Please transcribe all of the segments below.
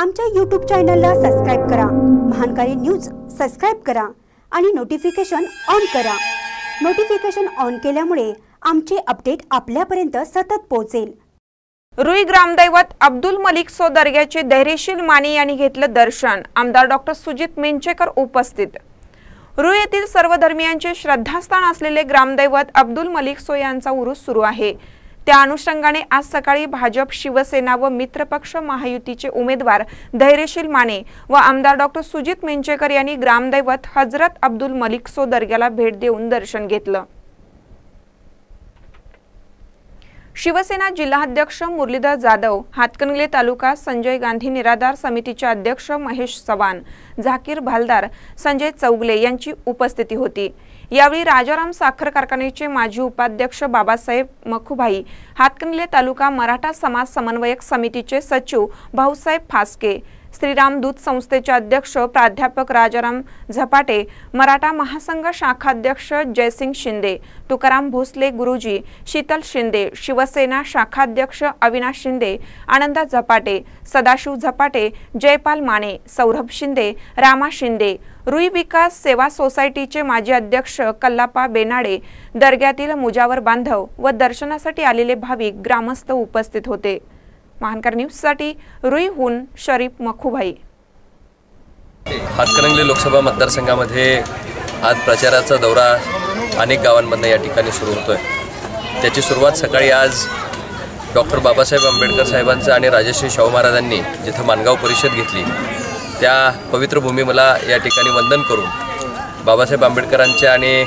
आमच्या यूट्यूब चॅनलला सबस्क्राईब करा. महानकारी न्यूज सबस्क्राईब करा आणि नोटिफिकेशन ऑन करा. नोटिफिकेशन ऑन केल्यामुळे आमचे अपडेट आपल्यापर्यंत सतत पोहोचेल. रुई ग्रामदैवत अब्दुल मलिक सो दर्ग्याचे धैर्यशील माने यांनी घेतलं दर्शन. आमदार डॉक्टर सुजित मेंचेकर उपस्थित. रुई येथील सर्व धर्मियांचे श्रद्धास्थान असलेले ग्रामदैवत अब्दुल मलिक सो यांचा उरूस सुरू आहे. त्या अनुषंगाने आज सकाळी भाजप शिवसेना व मित्रपक्ष महायुतीचे उमेदवार धैर्यशील माने व आमदार डॉक्टर सुजित मेंचेकर यांनी ग्रामदैवत हजरत अब्दुल मलिक सो दर्ग्याला भेट देऊन दर्शन घेतलं. शिवसेना जिल्हाध्यक्ष मुरलीधर जाधव हातकणंगले तालुका संजय गांधी निराधार समितीचे अध्यक्ष महेश चव्हाण झाकीर भालदार संजय चौगले यांची उपस्थिती होती. यावेळी राजाराम साखर कारखान्याचे माजी उपाध्यक्ष बाबासाहेब मखुभाई हातकणंगले तालुका मराठा समाज समन्वयक समितीचे सचिव भाऊसाहेब फासके श्रीराम दूत संस्थेचे अध्यक्ष प्राध्यापक राजाराम झपाटे मराठा महासंघ शाखाध्यक्ष जयसिंग शिंदे तुकाराम भोसले गुरुजी शीतल शिंदे शिवसेना शाखाध्यक्ष अविनाश शिंदे आनंदा झपाटे सदाशिव झपाटे जयपाल माने सौरभ शिंदे रामा शिंदे रुई विकास सेवा सोसायटीचे माजी अध्यक्ष कल्लापा बेनाडे दर्ग्यातील मुजावर बांधव व दर्शनासाठी आलेले भाविक ग्रामस्थ उपस्थित होते. महानकर न्यूजसाठी रुईहून शरीफ मखुभाई. हातकणंगले लोकसभा मतदारसंघामध्ये आज प्रचाराचा दौरा अनेक गावांमधनं या ठिकाणी सुरू होतोय. त्याची सुरुवात सकाळी आज डॉक्टर बाबासाहेब आंबेडकर साहेबांचं आणि राजश्री शाहू महाराजांनी जिथं मानगाव परिषद घेतली त्या पवित्र भूमी मला या ठिकाणी वंदन करून बाबासाहेब आंबेडकरांच्या आणि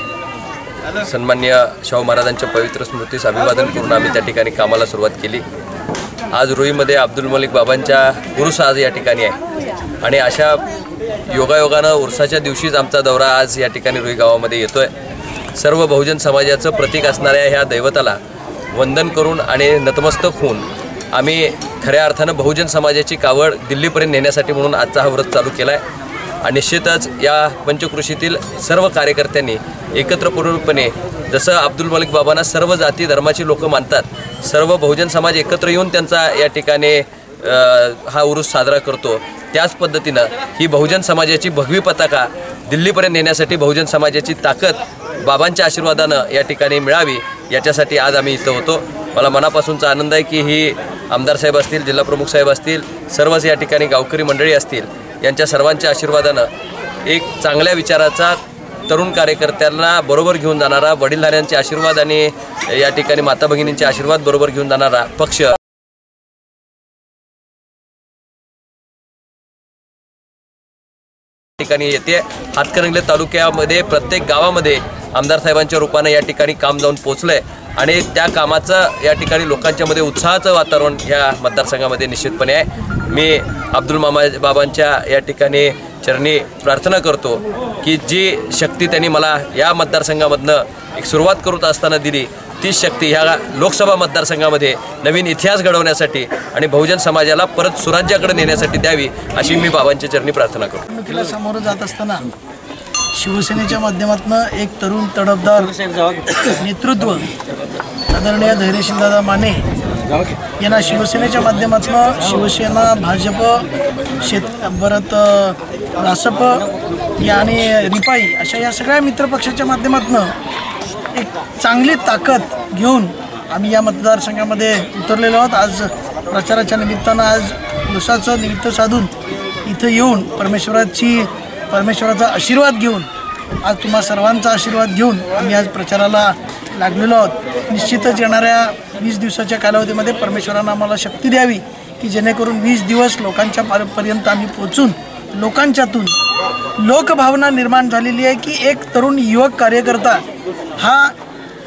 सन्मान्य शाहू महाराजांच्या पवित्र स्मृतीस अभिवादन करून आम्ही त्या ठिकाणी कामाला सुरुवात केली. आज रुईमध्ये अब्दुल मलिक बाबांच्या उर्स आज या ठिकाणी आहे. आणि अशा योगायोगानं उरसाच्या दिवशीच आमचा दौरा आज या ठिकाणी रुई गावामध्ये आहे सर्व बहुजन समाजाचं प्रतीक असणाऱ्या ह्या दैवताला वंदन करून आणि नतमस्तक होऊन आम्ही खऱ्या अर्थानं बहुजन समाजाची कावड दिल्लीपर्यंत नेण्यासाठी म्हणून आजचा हा व्रत चालू केला आहे आणि निश्चितच या पंचकृषीतील सर्व कार्यकर्त्यांनी एकत्रपूर्णपणे जसं अब्दुल मलिक बाबांना सर्व जाती धर्माची लोक मानतात सर्व बहुजन समाज एकत्र येऊन त्यांचा या ठिकाणी हा उरूस साजरा करतो. त्याच पद्धतीनं ही बहुजन समाजाची भगवी पताका दिल्लीपर्यंत नेण्यासाठी बहुजन समाजाची ताकद बाबांच्या आशीर्वादानं या ठिकाणी मिळावी याच्यासाठी आज आम्ही इथं होतो. मला मनापासूनचा आनंद आहे की ही आमदार साहेब असतील जिल्हाप्रमुख साहेब असतील सर्वच या ठिकाणी गावकरी मंडळी असतील यांच्या सर्वांच्या आशीर्वादानं एक चांगल्या विचाराचा तरुण कार्यकर्त्यांना बरोबर घेऊन जाणारा वडीलधाऱ्यांचे आशीर्वाद आणि या ठिकाणी माता भगिनींचे आशीर्वाद बरोबर घेऊन जाणारा पक्ष. ठिकाणी येते. हातकणंगले तालुक्यामध्ये प्रत्येक गावामध्ये आमदार साहेबांच्या रूपाने या ठिकाणी काम जाऊन पोहोचलंय. आणि त्या कामाचं या ठिकाणी लोकांच्या मध्ये उत्साहाचं वातावरण या मतदारसंघामध्ये निश्चितपणे आहे. मी अब्दुल मामा बाबांच्या या ठिकाणी चरणी प्रार्थना करतो की जी शक्ती त्यांनी मला या मतदारसंघामधनं एक सुरुवात करत असताना दिली तीच शक्ती ह्या लोकसभा मतदारसंघामध्ये नवीन इतिहास घडवण्यासाठी आणि बहुजन समाजाला परत सुराज्याकडे नेण्यासाठी द्यावी अशी मी बाबांच्या चरणी प्रार्थना करतो. समोर जात असताना शिवसेनेच्या माध्यमातून एक तरुण तडफदार नेतृत्व आदरणीय धैर्यशीलदादा माने यांना शिवसेनेच्या माध्यमातून शिवसेना भाजप शेत परत रासप या आणि रिपाई अशा या सगळ्या मित्रपक्षाच्या माध्यमातून एक चांगली ताकद घेऊन आम्ही या मतदारसंघामध्ये उतरलेलो आहोत. आज प्रचाराच्या निमित्तानं आज दिवसाचं निमित्त साधून इथं येऊन परमेश्वराची परमेश्वराचा आशीर्वाद घेऊन आज तुम्हा सर्वांचा आशीर्वाद घेऊन आम्ही आज प्रचाराला लागलेलो आहोत. निश्चितच येणाऱ्या वीस दिवसाच्या कालावधीमध्ये परमेश्वरानं आम्हाला शक्ती द्यावी की जेणेकरून वीस दिवस लोकांच्या पर्यंत आम्ही पोचून लोकांच्यातून लोकभावना निर्माण झालेली आहे की एक तरुण युवक कार्यकर्ता हा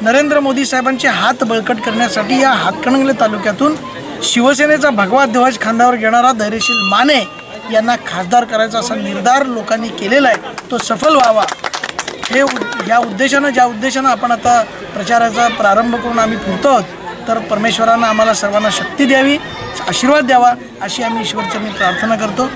नरेंद्र मोदी साहेबांचे हात बळकट करण्यासाठी या हातकणंगले तालुक्यातून शिवसेनेचा भगवा ध्वज खांद्यावर घेणारा धैर्यशील माने यांना खासदार करायचा असा निर्धार लोकांनी केलेला आहे तो सफल व्हावा. हे या उद्देशानं ज्या उद्देशानं आपण आता प्रचाराचा प्रारंभ करून आम्ही फिरतो आहोत तर परमेश्वरानं आम्हाला सर्वांना शक्ती द्यावी आशीर्वाद द्यावा अशी आम्ही ईश्वरचरणी प्रार्थना करतो.